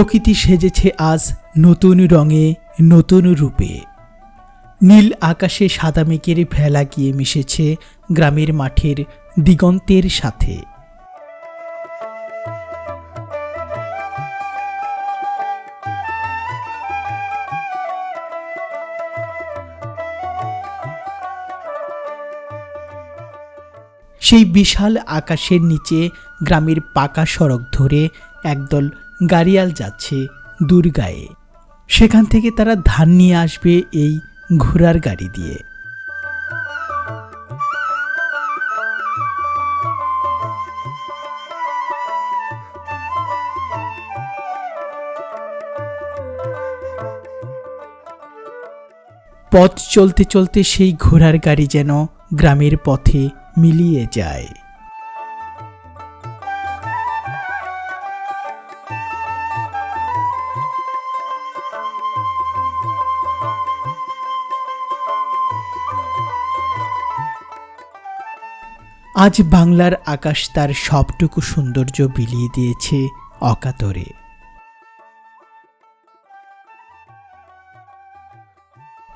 প্রকৃতি সেজেছে আজ নতুন রঙে, নতুন রূপে। নীল আকাশে সাদা মেঘের ভেলা গিয়ে মিশেছে গ্রামের মাঠের দিগন্তের সাথে। সেই বিশাল আকাশের নিচে গ্রামের পাকা সড়ক ধরে একদল গাড়িয়াল যাচ্ছে দুর্গায়ে। সেখান থেকে তারা ধান নিয়ে আসবে এই ঘোড়ার গাড়ি দিয়ে। পথ চলতে চলতে সেই ঘোড়ার গাড়ি যেন গ্রামের পথে মিলিয়ে যায়। আজ বাংলার আকাশ তার সবটুকু সৌন্দর্য বিলিয়ে দিয়েছে অকাতরে।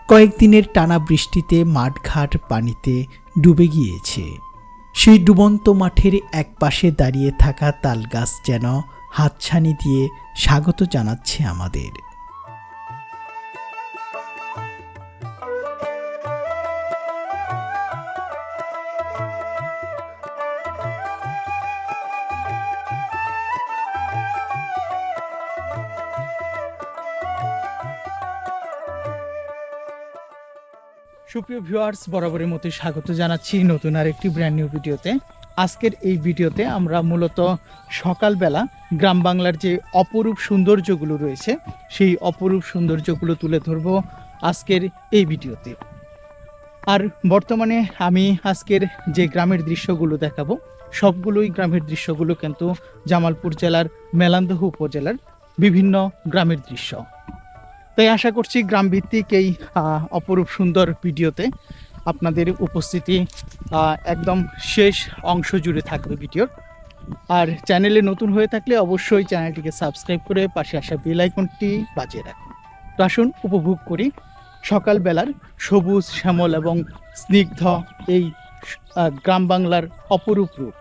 কয়েকদিনের টানা বৃষ্টিতে মাঠঘাট পানিতে ডুবে গিয়েছে। সেই ডুবন্ত মাঠের এক পাশে দাঁড়িয়ে থাকা তালগাছ যেন হাতছানি দিয়ে স্বাগত জানাচ্ছে আমাদের। সুপ্রিয় ভিউয়ার্স বরাবরের মতো স্বাগত জানাচ্ছি নতুন আরেকটি ব্র্যান্ড নিউ ভিডিওতে। আজকের এই ভিডিওতে আমরা মূলত সকালবেলা গ্রাম বাংলার যে অপরূপ সৌন্দর্যগুলো রয়েছে, সেই অপরূপ সৌন্দর্যগুলো তুলে ধরবো আজকের এই ভিডিওতে। আর বর্তমানে আমি আজকের যে গ্রামের দৃশ্যগুলো দেখাবো, সবগুলোই গ্রামের দৃশ্যগুলো কিন্তু জামালপুর জেলার মেলান্দহ উপজেলার বিভিন্ন গ্রামের দৃশ্য। তাই আশা করছি গ্রাম ভিত্তিক এই অপরূপ সুন্দর ভিডিওতে আপনাদের উপস্থিতি একদম শেষ অংশ জুড়ে থাকবে ভিডিওর। আর চ্যানেলে নতুন হয়ে থাকলে অবশ্যই চ্যানেলটিকে সাবস্ক্রাইব করে পাশে আসা বেল আইকনটি বাজিয়ে রাখুন। তো আসুন, উপভোগ করি সকালবেলার সবুজ, শ্যামল এবং স্নিগ্ধ এই গ্রাম বাংলার অপরূপ রূপ।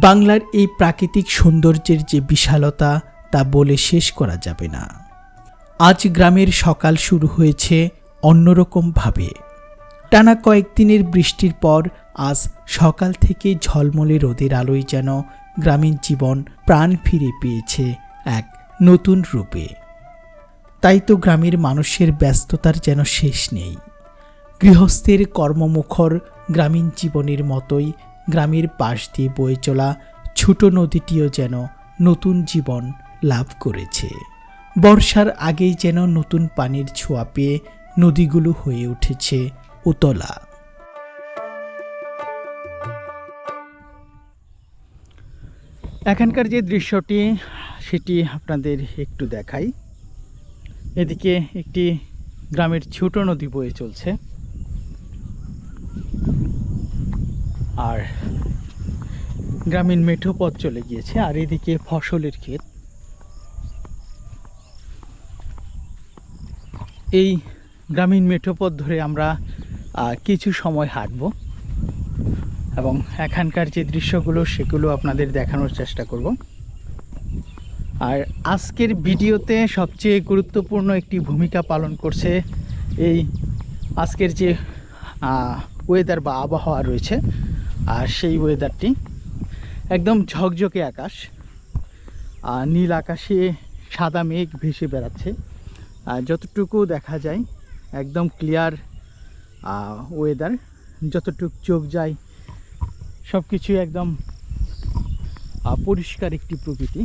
বাংলার এই প্রাকৃতিক সৌন্দর্যের যে বিশালতা, তা বলে শেষ করা যাবে না। আজ গ্রামের সকাল শুরু হয়েছে অন্যরকমভাবে। টানা কয়েকদিনের বৃষ্টির পর আজ সকাল থেকে ঝলমলে রোদের আলোয় যেন গ্রামীণ জীবন প্রাণ ফিরে পেয়েছে এক নতুন রূপে। তাই তো গ্রামের মানুষের ব্যস্ততার যেন শেষ নেই। গৃহস্থের কর্মমুখর গ্রামীণ জীবনের মতোই গ্রামের পাশ দিয়ে বয়ে চলা ছোট নদীটিও যেন নতুন জীবন লাভ করেছে। বর্ষার আগেই যেন নতুন পানির ছোঁয়া পেয়ে নদীগুলো হয়ে উঠেছে উতলা। এখানকার যে দৃশ্যটি, সেটি আপনাদের একটু দেখাই। এদিকে একটি গ্রামের ছোট নদী বয়ে চলছে আর গ্রামীণ মেঠো পথ চলে গিয়েছে, আর এদিকে ফসলের ক্ষেত। এই গ্রামীণ মেঠো পথ ধরে আমরা কিছু সময় হাঁটব এবং এখানকার যে দৃশ্যগুলো, সেগুলো আপনাদের দেখানোর চেষ্টা করব। আর আজকের ভিডিওতে সবচেয়ে গুরুত্বপূর্ণ একটি ভূমিকা পালন করছে এই আজকের যে ওয়েদার বা আবহাওয়া রয়েছে, আর সেই ওয়েদারটি একদম ঝকঝকে আকাশ, আর নীল আকাশে সাদা মেঘ ভেসে বেড়াচ্ছে। আর যতটুকু দেখা যায়, একদম ক্লিয়ার ওয়েদার যতটুকু চোখ যায় সব কিছুই একদম পরিষ্কার একটি প্রকৃতি।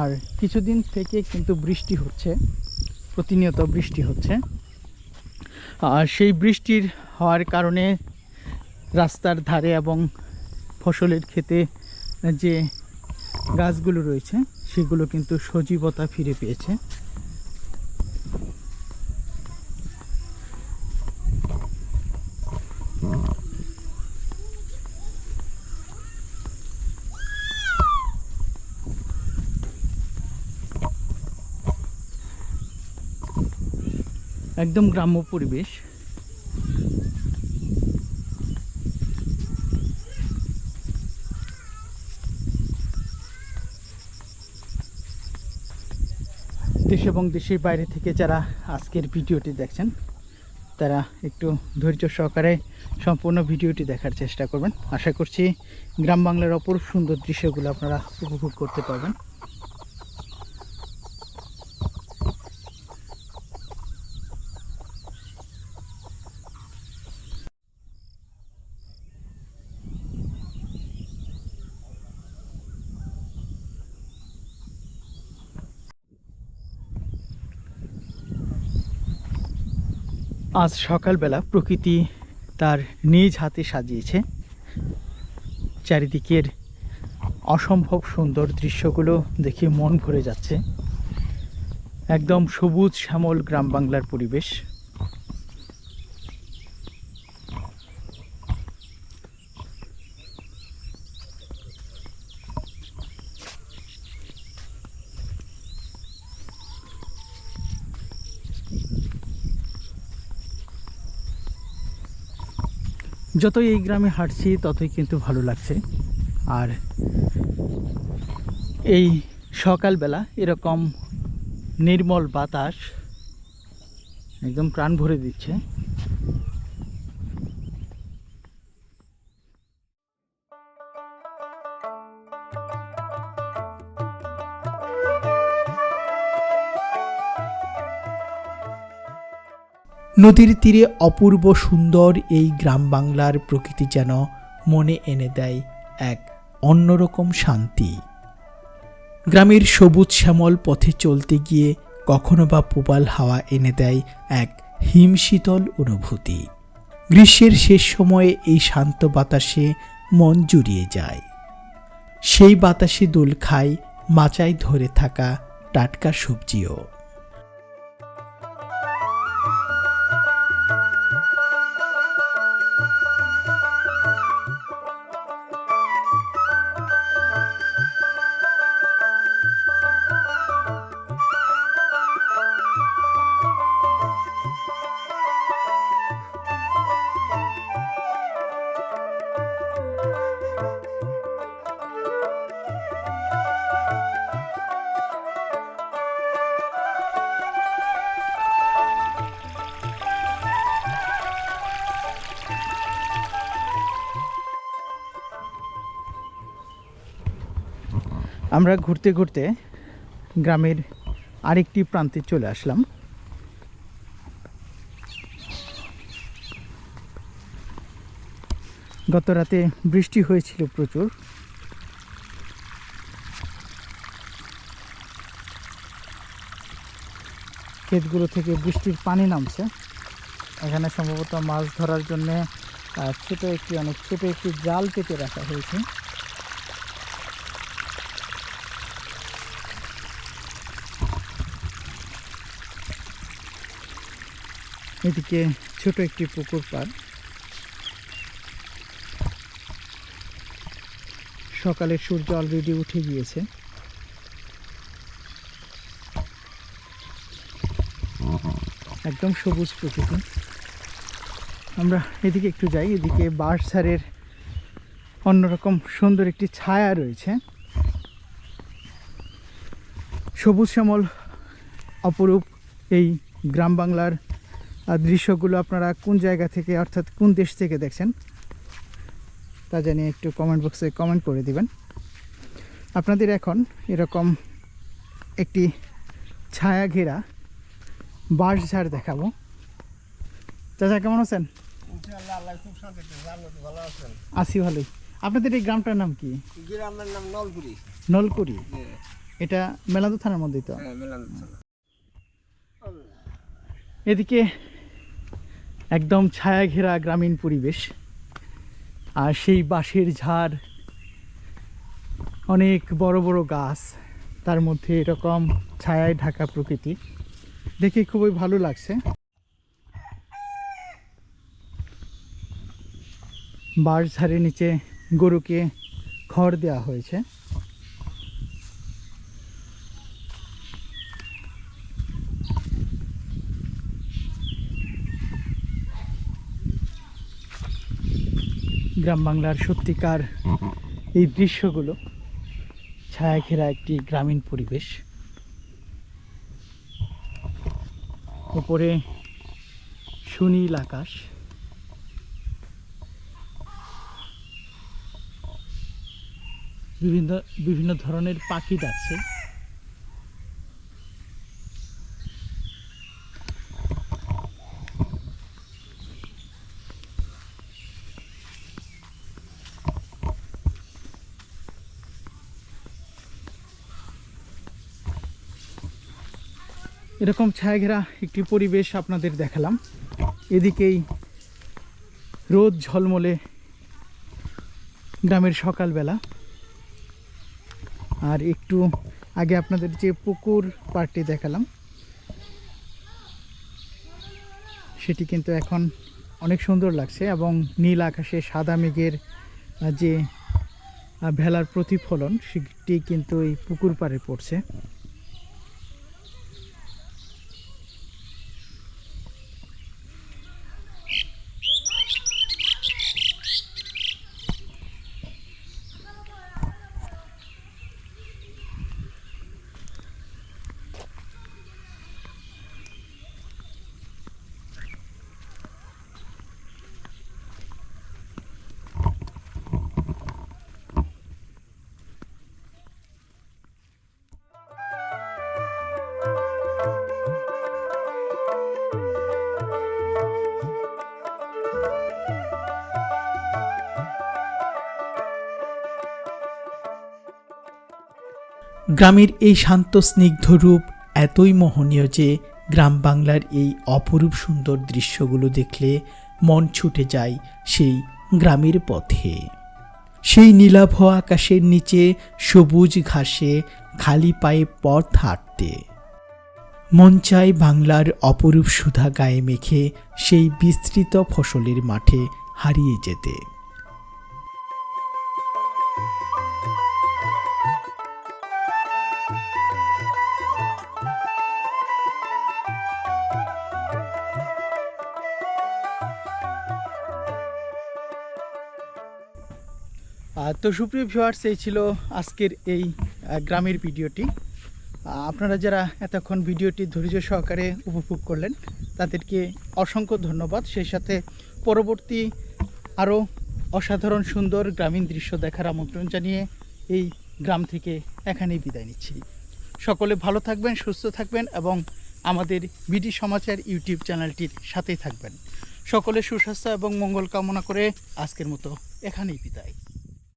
আর কিছুদিন থেকে কিন্তু বৃষ্টি হচ্ছে, প্রতিনিয়ত বৃষ্টি হচ্ছে। আর সেই বৃষ্টির হওয়ার কারণে রাস্তার ধারে এবং ফসলের ক্ষেতে যে গাছগুলো রয়েছে সেগুলো কিন্তু সজীবতা ফিরে পেয়েছে। একদম গ্রাম্য পরিবেশ। দেশ এবং দেশের বাইরে থেকে যারা আজকের ভিডিওটি দেখছেন, তারা একটু ধৈর্য সহকারে সম্পূর্ণ ভিডিওটি দেখার চেষ্টা করবেন। আশা করছি গ্রাম বাংলার অপর সুন্দর দৃশ্যগুলো আপনারা উপভোগ করতে পারবেন। আজ সকালবেলা প্রকৃতি তার নিজ হাতে সাজিয়েছে। চারিদিকের অসম্ভব সুন্দর দৃশ্যগুলো দেখে মন ভরে যাচ্ছে। একদম সবুজ শ্যামল গ্রাম বাংলার পরিবেশ। যতই এই গ্রামে হাঁটছি, ততই কিন্তু ভালো লাগছে। আর এই সকালবেলা এরকম নির্মল বাতাস একদম প্রাণ ভরে দিচ্ছে। নদীর তীরে অপূর্ব সুন্দর এই গ্রাম বাংলার প্রকৃতি যেন মনে এনে দেয় এক অন্যরকম শান্তি। গ্রামের সবুজ শ্যামল পথে চলতে গিয়ে কখনো বা প্রবাল হাওয়া এনে দেয় এক হিমশীতল অনুভূতি। গ্রীষ্মের শেষ সময়ে এই শান্ত বাতাসে মন জুড়িয়ে যায়। সেই বাতাসে দোল খায়, মাচায় ধরে থাকা টাটকা সবজিও। আমরা ঘুরতে ঘুরতে গ্রামের আরেকটি প্রান্তে চলে আসলাম। গত রাতে বৃষ্টি হয়েছিল প্রচুর। ক্ষেতগুলো থেকে বৃষ্টির পানি নামছে। এখানে সম্ভবত মাছ ধরার জন্যে ছোটো একটি, অনেক ছোটো একটি জাল পেতে রাখা হয়েছে। এদিকে ছোট একটি পুকুর পার সকালে সূর্য অলরেডি উঠে গিয়েছে। একদম সবুজ প্রকৃতি। আমরা এদিকে একটু যাই, এদিকে বাঁশঝাড়ের অন্যরকম সুন্দর একটি ছায়া রয়েছে। সবুজ শ্যামল অপরূপ এই গ্রাম বাংলার দৃশ্যগুলো আপনারা কোন জায়গা থেকে অর্থাৎ কোন দেশ থেকে দেখছেন তা জানিয়ে একটু কমেন্ট বক্সে কমেন্ট করে দিবেন। আপনাদের এখন এরকম একটি ছায়া ঘেরা বাঁশ ঝাড় দেখাবো। চাচা কেমন আছেন? আছি ভালোই। আপনাদের এই গ্রামটার নাম কি? গ্রামের নাম নলকুড়ি এটা মেলান্দু থানার মধ্যেই তো? এদিকে একদম ছায়া ঘেরা গ্রামীণ পরিবেশ। আর সেই বাঁশের ঝাড়, অনেক বড় বড় গাছ, তার মধ্যে এরকম ছায়ায় ঢাকা প্রকৃতি। দেখে খুবই ভালো লাগছে। বাঁশ ঝাড়ের নিচে গরুকে খড় দেওয়া হয়েছে। গ্রাম বাংলার সত্যিকার এই দৃশ্যগুলো ছায়া ঘেরা একটি গ্রামীণ পরিবেশ। উপরে সুনীল আকাশ। বিভিন্ন বিভিন্ন ধরনের পাখি ডাকছে এরকম ছায়াঘেরা একটি পরিবেশ আপনাদের দেখালাম। এদিকেই রোদ ঝলমলে গ্রামের সকালবেলা। আর একটু আগে আপনাদের যে পুকুর পাড়টি দেখালাম, সেটি কিন্তু এখন অনেক সুন্দর লাগছে এবং নীল আকাশে সাদা মেঘের যে ভেলার প্রতিফলন, সেটি কিন্তু এই পুকুর পাড়ে পড়ছে। গ্রামের এই শান্ত স্নিগ্ধ রূপ এতই মোহনীয় যে গ্রাম বাংলার এই অপরূপ সুন্দর দৃশ্যগুলো দেখলে মন ছুটে যায় সেই গ্রামের পথে। সেই নীলাভ আকাশের নিচে সবুজ ঘাসে খালি পায়ে পথ হাঁটতে। মন চায় বাংলার অপরূপ সুধা গায়ে মেখে সেই বিস্তৃত ফসলের মাঠে হারিয়ে যেতে। তো সুপ্রিয় ভিউয়ার্স এই ছিল আজকের এই গ্রামের ভিডিওটি। আপনারা যারা এতক্ষণ ভিডিওটি ধৈর্য সহকারে উপভোগ করলেন, তাদেরকে অসংখ্য ধন্যবাদ। সেই সাথে পরবর্তী আরও অসাধারণ সুন্দর গ্রামীণ দৃশ্য দেখার আমন্ত্রণ জানিয়ে এই গ্রাম থেকে এখানেই বিদায় নিচ্ছি। সকলে ভালো থাকবেন, সুস্থ থাকবেন এবং আমাদের বিডি সমাচার ইউটিউব চ্যানেলটির সাথেই থাকবেন। সকলে সুস্বাস্থ্য এবং মঙ্গল কামনা করে আজকের মতো এখানেই বিদায়।